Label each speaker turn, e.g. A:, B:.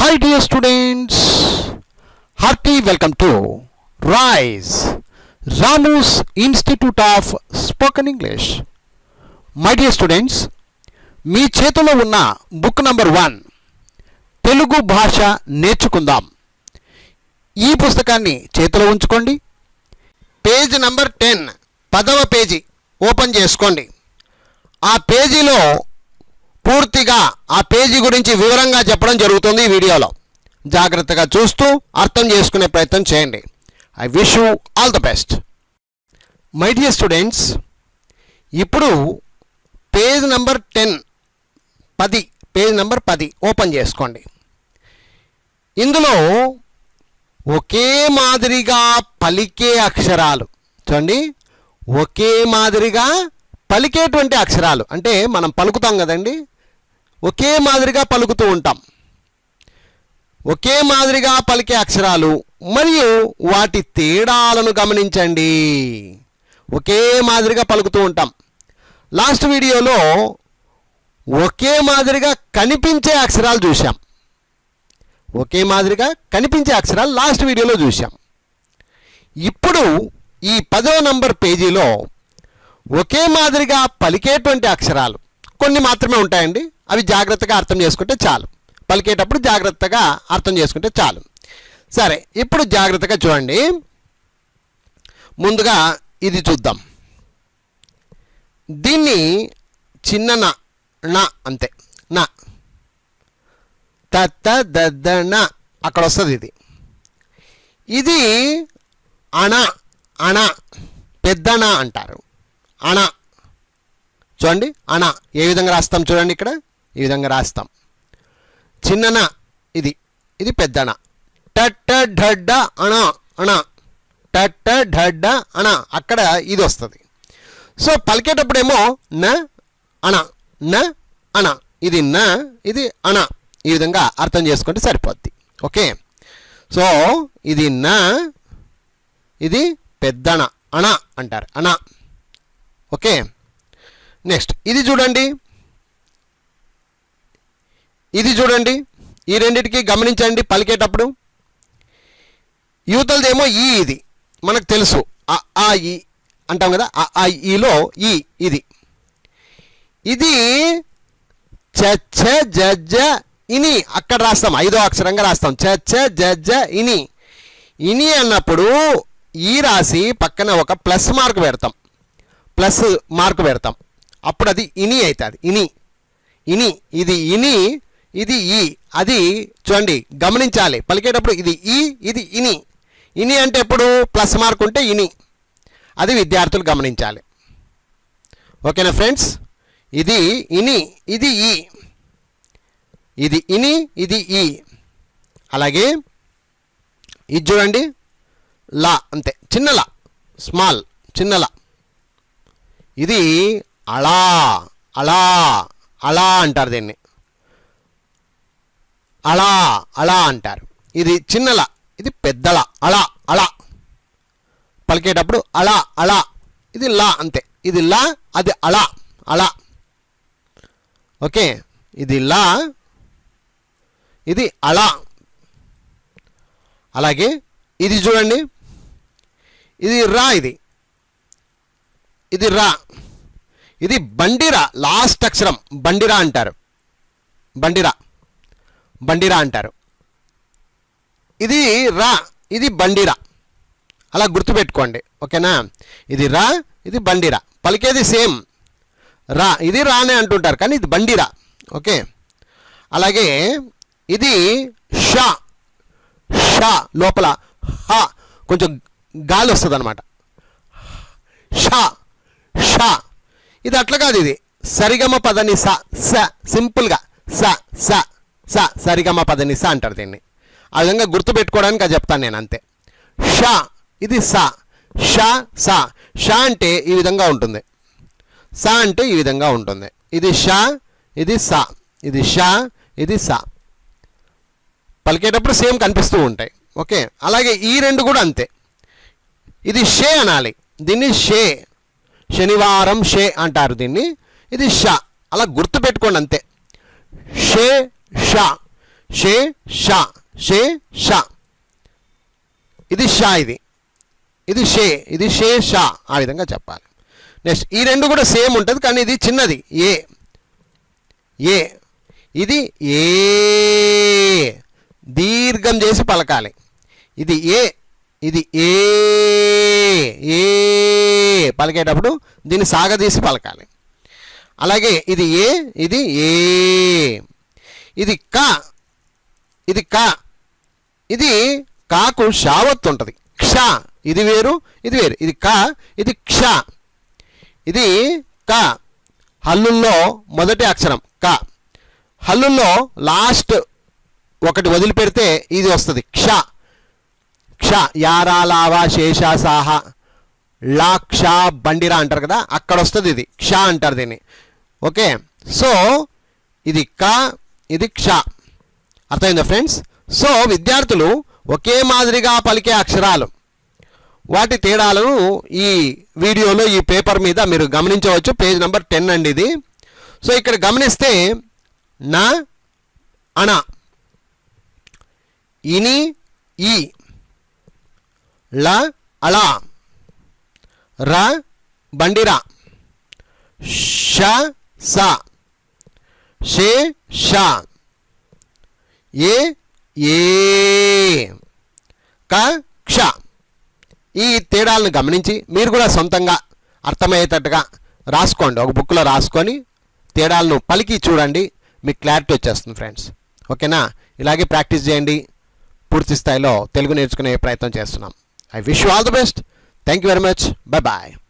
A: Hi dear students hearty welcome to RISE, Ramu's institute of Spoken English my dear students మీ చేతిలో ఉన్న book number one Telugu భాష నేర్చుకుందాం. ఈ పుస్తకాన్ని చేతిలో ఉంచుకోండి. పేజ్ నంబర్ టెన్ పదవ పేజీ ఓపెన్ చేసుకోండి. ఆ పేజీలో పూర్తిగా ఆ పేజీ గురించి వివరంగా చెప్పడం జరుగుతుంది ఈ వీడియోలో. జాగ్రత్తగా చూస్తూ అర్థం చేసుకునే ప్రయత్నం చేయండి. I wish you all the best my dear students ఇప్పుడు పేజ్ నెంబర్ టెన్ పది పేజ్ నెంబర్ పది ఓపెన్ చేసుకోండి. ఇందులో ఒకే మాదిరిగా పలికే అక్షరాలు. చూడండి ఒకే మాదిరిగా పలికేటువంటి అక్షరాలు. అంటే మనం పలుకుతాం కదండి ఒకే మాదిరిగా పలుకుతూ ఉంటాం. ఒకే మాదిరిగా పలికే అక్షరాలు మరియు వాటి తేడాలను గమనించండి. ఒకే మాదిరిగా పలుకుతూ ఉంటాం. లాస్ట్ వీడియోలో ఒకే మాదిరిగా కనిపించే అక్షరాలు చూసాం ఒకే మాదిరిగా కనిపించే అక్షరాలు లాస్ట్ వీడియోలో చూసాం ఇప్పుడు ఈ పదవ నంబర్ పేజీలో ఒకే మాదిరిగా పలికేటువంటి అక్షరాలు కొన్ని మాత్రమే ఉంటాయండి. అవి జాగ్రత్తగా అర్థం చేసుకుంటే చాలు. పలికేటప్పుడు జాగ్రత్తగా అర్థం చేసుకుంటే చాలు. సరే ఇప్పుడు జాగ్రత్తగా చూడండి. ముందుగా ఇది చూద్దాం. దీన్ని చిన్న నా నా అంతే. నా. తత్త దద్ద నా అక్కడ వస్తుంది ఇది. ఇది అణ అణ పెద్దణ అంటారు. అణ. చూడండి అణ. ఏ విధంగా రాస్తాం చూడండి ఇక్కడ? ఈ విధంగా రాస్తాం. చిన్నన ఇది. ఇది పెద్దన. టట్ట ఢడ్డ అణ. అణ. టట్ట ఢడ్డ అణ. అక్కడ ఇది వస్తుంది. సో పలికేటప్పుడేమో న అణ. న అణ. ఇది న ఇది అణ. ఈ విధంగా అర్థం చేసుకుంటే సరిపోద్ది. ఓకే? సో ఇది న ఇది పెద్దణ అణ అంటారు. అణ. ఓకే? ఇది చూడండి. ఇది చూడండి. ఈ రెండింటికి గమనించండి పలికేటప్పుడు. యువతలదేమో ఈ ఇది. మనకు తెలుసు. ఆ ఆ ఈ అంటాం కదా? ఆ ఆ ఈలో ఈ ఇది. ఇది చచ్చ జజ్జ ఇని. అక్కడ రాస్తాం. ఐదో అక్షరంగా రాస్తాం. చచ్చ జజ్జ ఇని. ఇని అన్నప్పుడు ఈ రాసి పక్కన ఒక ప్లస్ మార్క్ పెడతాం. ప్లస్ మార్క్ పెడతాం. అప్పుడు అది ఇని అవుతుంది. ఇని. ఇని ఇది ఇని ఇది ఈ. అది చూడండి గమనించాలి. పలికేటప్పుడు ఇది ఈ ఇది ఇని. ఇని అంటే ఎప్పుడు? ప్లస్ మార్క్ ఉంటే ఇని. అది విద్యార్థులు గమనించాలి. ఓకేనా ఫ్రెండ్స్? ఇది ఇని ఇది ఈ. ఇది ఇని ఇది ఈ. అలాగే ఇది చూడండి. లా అంతే. చిన్న లా. స్మాల్ చిన్న లా. ఇది అలా అలా అలా అంటారు దీన్ని. అలా అలా అంటారు. ఇది చిన్నలా ఇది పెద్దల అలా అలా. పలికేటప్పుడు అలా అలా. ఇది లా అంతే. ఇది లా అది అలా అలా. ఓకే? ఇది లా ఇది అలా. అలాగే ఇది చూడండి. ఇది రా ఇది. ఇది రా. ఇది బండిరా లాస్ట్ అక్షరం. బండిరా అంటారు. బండిరా. బండిరా అంటారు. ఇది రా ఇది బండిరా. అలా గుర్తుపెట్టుకోండి ఓకేనా? ఇది రా ఇది బండిరా. పలికేది సేమ్. రా ఇది రానే అంటుంటారు కానీ ఇది బండిరా. ఓకే? అలాగే ఇది షా. షా లోపల హ కొంచెం గాలి వస్తుంది అనమాట షా షా. ఇది అట్లా కాదు ఇది. సరిగమ పదని స స సింపుల్గా స స స సరిగమ పదని స అంటారు దీన్ని. ఆ విధంగా గుర్తుపెట్టుకోవడానికి అది చెప్తాను నేను అంతే. ష ఇది స. ష స. ష అంటే ఈ విధంగా ఉంటుంది. స అంటే ఈ విధంగా ఉంటుంది. ఇది ష ఇది స. ఇది ష ఇది స. పలికేటప్పుడు సేమ్ కనిపిస్తూ ఉంటాయి. ఓకే? అలాగే ఈ రెండు కూడా అంతే. ఇది షే అనాలి. దీన్ని షే శనివారం షే అంటారు దీన్ని. ఇది షా. అలా గుర్తుపెట్టుకోండి అంతే. షే షా. షే షా. షే షా. ఇది షా ఇది. ఇది షే. ఇది షే షా. ఆ విధంగా చెప్పాలి. నెక్స్ట్ ఈ రెండు కూడా సేమ్ ఉంటుంది కానీ ఇది చిన్నది. ఏ. ఏ. ఇది ఏ. దీర్ఘం చేసి పలకాలి. ఇది ఏ. ఇది ఏ ఏ పలికేటప్పుడు దీన్ని సాగదీసి పలకాలి. అలాగే ఇది ఏ ఇది ఏ. ఇది క ఇది క. ఇది కాకు షావత్ ఉంటుంది. క్ష ఇది వేరు ఇది వేరు. ఇది క ఇది క్ష. ఇది క. హల్లుల్లో మొదటి అక్షరం క. హల్లుల్లో లాస్ట్ ఒకటి వదిలిపెడితే ఇది వస్తుంది. క్ష. క్ష యారా లావా శేష లా క్ష బండిరా అంటారు కదా అక్కడ వస్తుంది ఇది. క్ష అంటారు దీన్ని. ఓకే? సో ఇది క ఇది క్ష. అర్థమైందా ఫ్రెండ్స్? సో విద్యార్థులు ఒకే మాదిరిగా పలికే అక్షరాలు. వాటి తేడాలను ఈ వీడియోలో ఈ పేపర్ మీద మీరు గమనించవచ్చు. పేజ్ నెంబర్ టెన్ అండి ఇది. సో ఇక్కడ గమనిస్తే నా అణ. ఇని ఈ. ల అలా ర బండిరా ష స షే ష ఏ ఏ క క్ష ఈ తేడాలను గమనించి మీరు కూడా సొంతంగా అర్థమయ్యేటట్టుగా రాసుకోండి. ఒక బుక్లో రాసుకొని తేడాలను పలికి చూడండి. మీకు క్లారిటీ వచ్చేస్తుంది ఫ్రెండ్స్ ఓకేనా? ఇలాగే ప్రాక్టీస్ చేయండి. పూర్తి స్థాయిలో తెలుగు నేర్చుకునే ప్రయత్నం చేస్తున్నాం. I wish you all the best. Thank you very much. Bye bye.